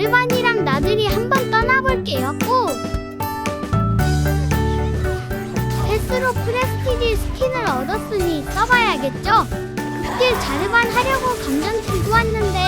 자르반이랑 나들이 한번 떠나볼게요. 꼭! 패스로 프레스티지 스킨을 얻었으니 써봐야겠죠? 길 자르반 하려고 감전 들고 왔는데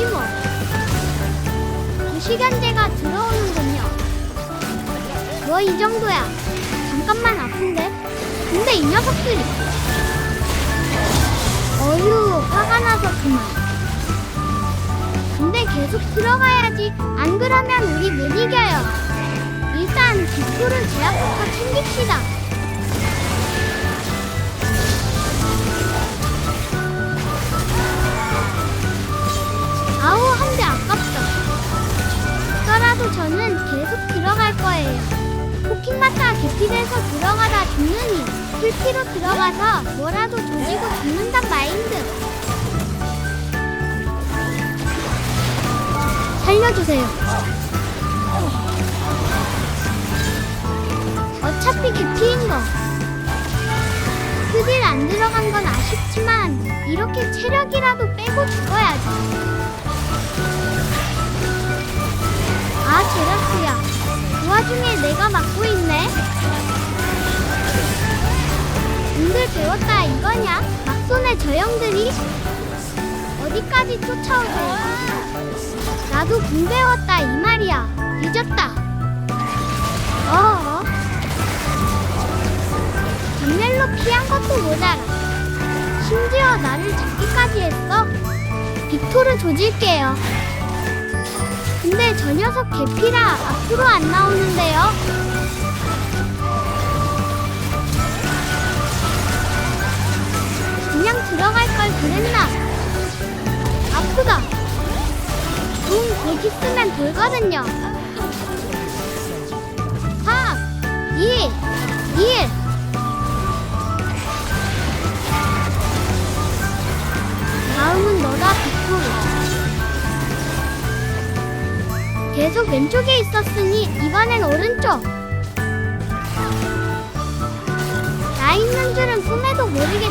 되지 뭐? 부시견제가 들어오는군요. 뭐 이 정도야. 잠깐만 아픈데? 근데 이 녀석들이. 어휴 화가 나서 그만. 근데 계속 들어가야지. 안 그러면 우리 못 이겨요. 일단 빅토르 제압부터 챙깁시다 더라도 저는 계속 들어갈 거예요. 포킹마타 개피돼서 들어가다 죽느니 풀피로 들어가서 뭐라도 조지고 죽는단 마인드. 살려주세요. 어차피 개피인 거. 스딜 안 들어간 건 아쉽지만 이렇게 체력이라도 빼고 죽어야지 아 제라스야. 그 와중에 내가 맡고 있네. 은들 배웠다 이거냐? 막손의 저 형들이? 어디까지 쫓아오세요? 나도 군 배웠다 이 말이야. 늦었다. 어어. 전멸로 피한 것도 모자라. 심지어 나를 잡기까지 했어. 빅토르 조질게요 근데 저 녀석 개피라 앞으로 안 나오는데요. 그냥 들어갈 걸 그랬나? 아프다. 응, 고기 쓰면 돌거든요. 4, 2, 1. 다음은 너다, 빅토 계속 왼쪽에 있었으니 이번엔 오른쪽. 나 있는 줄은 꿈에도 모르겠지.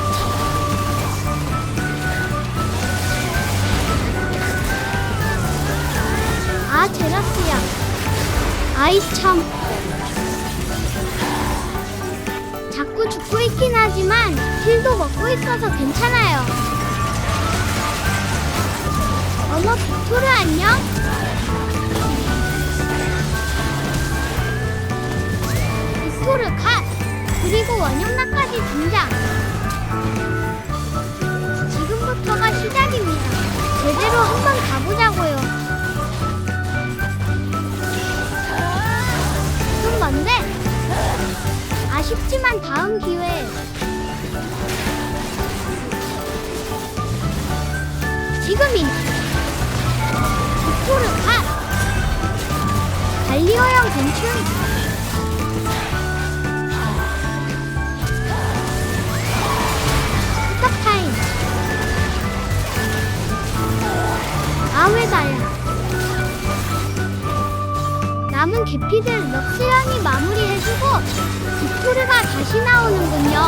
아, 제라스야. 아이 참. 자꾸 죽고 있긴 하지만 힐도 먹고 있어서 괜찮아요. 어머, 빅토르 안녕? 빅토르 갓! 그리고 원형나까지 등장! 지금부터가 시작입니다. 제대로 한번 가보자고요. 좀 먼데? 아쉽지만 다음 기회에. 지금이! 빅토르 갓! 갈리오형 괜춘! 남은 개피들 럭스형이 마무리해주고 빅토르가 다시 나오는군요.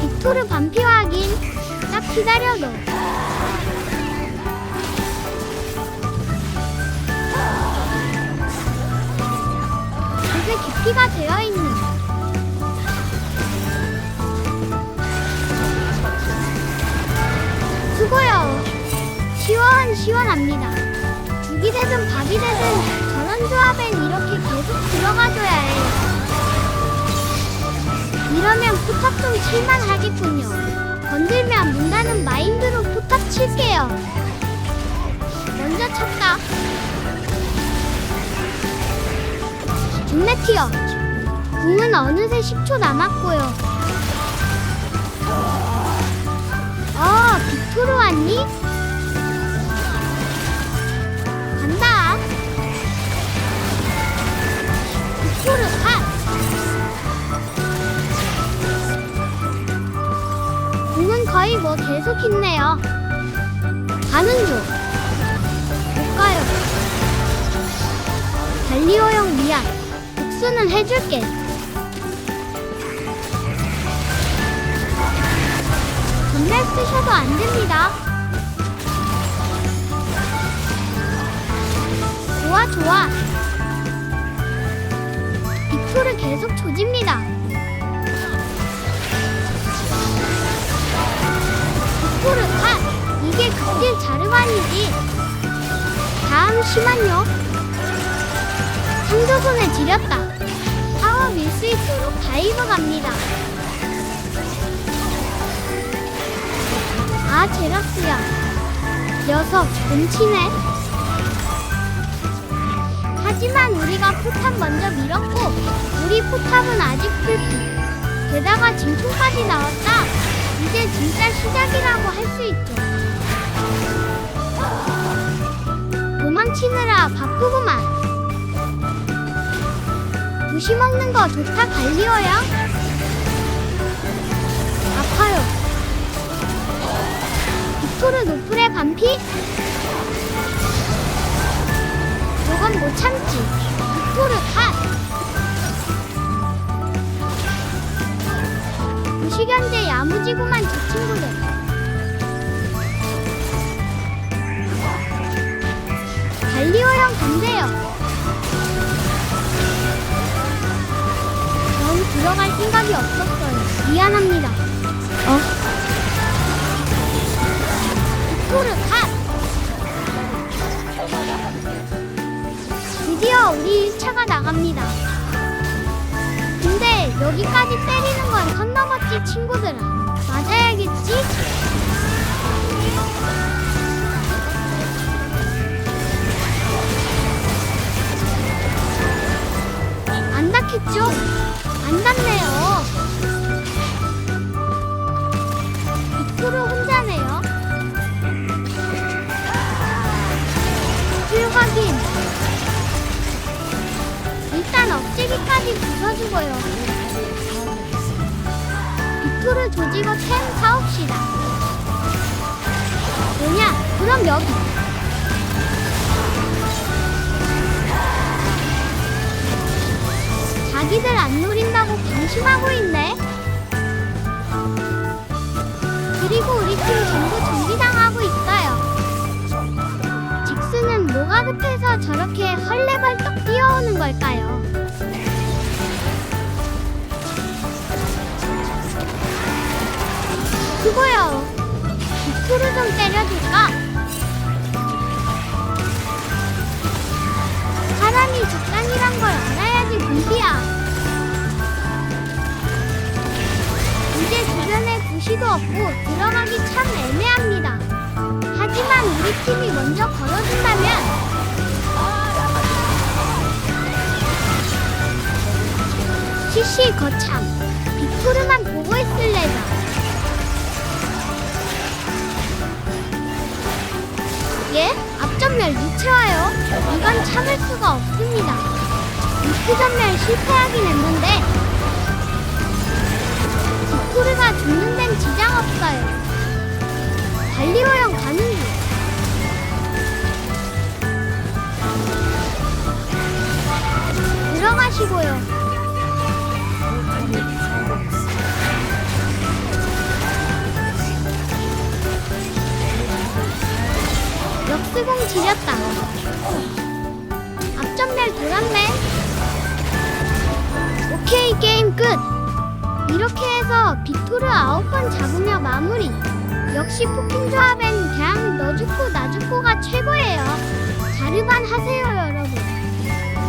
빅토르 반피 확인. 딱 기다려도. 이제 깊이가 되어 있는. 수고요. 시원 시원합니다. 죽이 되든 밥이 되든 조합엔 이렇게 계속 들어가줘야 해요. 이러면 포탑 좀 칠만 하겠군요. 건들면 문다는 마인드로 포탑 칠게요. 먼저 쳤다. 중매 티어. 궁은 어느새 10초 남았고요. 어, 빅토르 왔니? 뭐 계속 힘내요. 가는 중. 못 가요. 달리오 형 미안. 복수는 해줄게. 전멸 쓰셔도 안 됩니다. 좋아, 좋아. 빅토르 계속 조집니다. 빅토르 컷! 이게 극딜 자르반이지. 다음 심한요. 상조선을 지렸다. 파워 밀수 있도록 다이브 갑니다. 아, 제라스야. 녀석, 훔치네. 하지만 우리가 포탑 먼저 밀었고, 우리 포탑은 아직 풀피. 게다가 진통까지 나왔다. 이제 진짜 시작이라고 할 수 있죠. 도망치느라 바쁘구만. 부시 먹는 거 좋다 갈리어야. 아파요. 빅토르 노플의 반피? 저건 못 참지. 빅토르 컷! 무시견제 야무지구만 저 친구들. 갈리오형 간대요. 전 들어갈 생각이 없었어요. 미안합니다. 어? 빅토르 컷! 드디어 우리 1차가 나갑니다. 여기까지 때리는 건 선 넘었지 친구들아. 맞아야겠지? 안 닿겠죠? 안 닿네요. 빅토르 혼자네요. 길 확인. 일단 억제기까지 부숴주고요. 빅토르 조지고 템 사옵시다. 뭐냐? 그럼 여기. 자기들 안 노린다고 방심하고 있네. 그리고 우리 팀 전부 정비당하고 있어요. 직수는 뭐가 급해서 저렇게 헐레벌떡 뛰어오는 걸까요? 빅토르 좀 때려줄까? 사람이 적당이란 걸 알아야지 군비야. 이제 주변에 부시도 없고 들어가기 참 애매합니다. 하지만 우리 팀이 먼저 걸어준다면 CC 거참 예? 앞전멸 유채화요? 이건 참을 수가 없습니다. 리프 전멸 실패하긴 했는데 빅토르가 죽는 데는 지장 없어요. 달리오형 가는 중. 들어가시고요. 역스공 지렸다. 앞전멸 돌았네. 오케이 게임 끝. 이렇게 해서 빅토르 아홉 번 잡으며 마무리. 역시 포킹 조합엔 그냥 너 죽고 나 죽고가 최고예요. 자르반 하세요 여러분.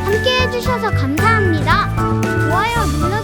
함께 해주셔서 감사합니다. 좋아요 눌러